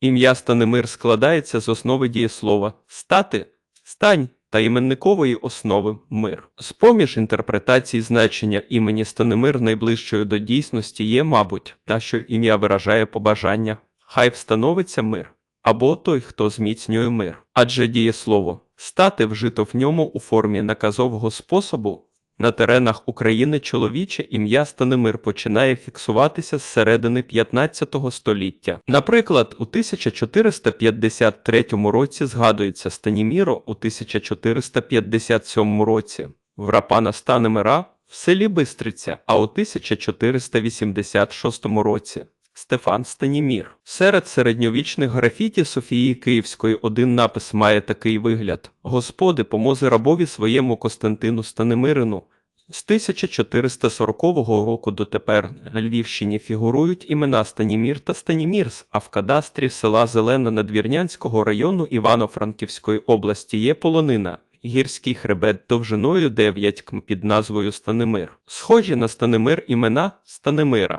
Ім'я Станимир складається з основи дієслова стати, стань та іменникової основи мир. З-поміж інтерпретацій значення імені Станимир найближчою до дійсності є, мабуть, та що ім'я виражає побажання, хай встановиться мир, або той, хто зміцнює мир. Адже дієслово стати вжито в ньому у формі наказового способу. На теренах України чоловіче ім'я Станимир починає фіксуватися з середини 15 століття. Наприклад, у 1453 році згадується Станіміро, у 1457 році Врапана Станимира в селі Бистриця, а у 1486 році Стефан Станімір. Серед середньовічних графіті Софії Київської один напис має такий вигляд: Господи, помози рабові своєму Костянтину Станимирину. З 1440 року дотепер на Львівщині фігурують імена Станімір та Станімірс, а в кадастрі села Зелена Надвірнянського району Івано-Франківської області є полонина. Гірський хребет довжиною 9 км під назвою Станимир. Схожі на Станимир імена Станимира,